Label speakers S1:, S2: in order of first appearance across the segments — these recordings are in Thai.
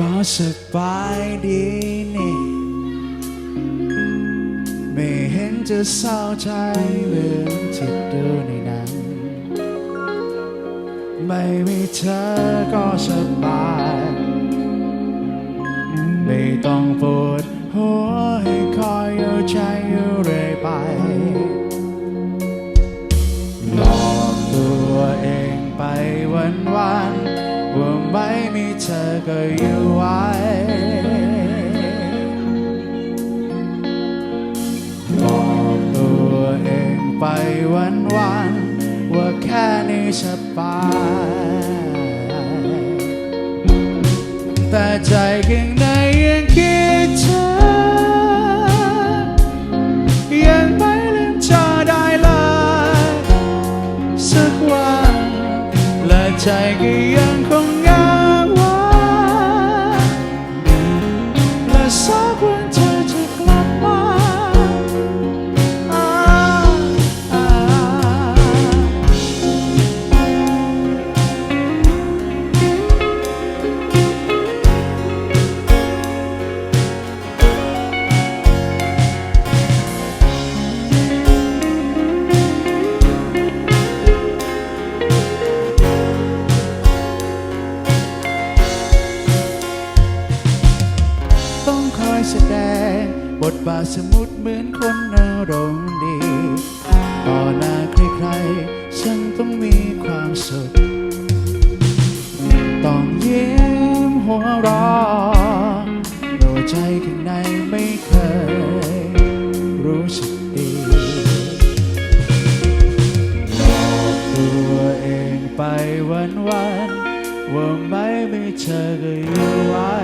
S1: ก็สบายดีนี่ ไม่เห็นจะเศร้าใจเหมือนที่ดูในหนังไม่มีเธอก็สบาย ไม่ต้องปวดหัวให้คอยเอาใจอยู่เรื่อยไปหลอกตัวเองไปวันวันว่า ไม่มีเธอก็อยู่ไว้บอกตัวเองไปวันวันว่าแค่นี้สบายแต่ใจข้างในยังคิดเธอยังไม่ลืมเธอได้เลยสักวันและใจก็ยัง สดง บทบาทสมมุติเหมือนคนอารมณ์ดี ต่อหน้าใครๆ ฉันต้องมีความสุข ต้องยิ้มหัวเราะโดยใจข้างในไม่เคย รู้สึกดีหลอกตัวเองไปวันวันๆว่าไม่มีเธอก็อยู่ไว้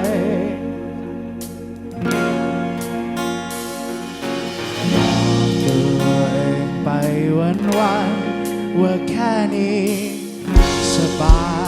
S1: ตัวเองไปวันวันว่าแค่นี้สบาย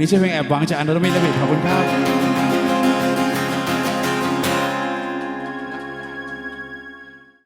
S1: นี้ชื่อเพลงแอบหวังจากอันดรมินและบิดขอบคุณครับ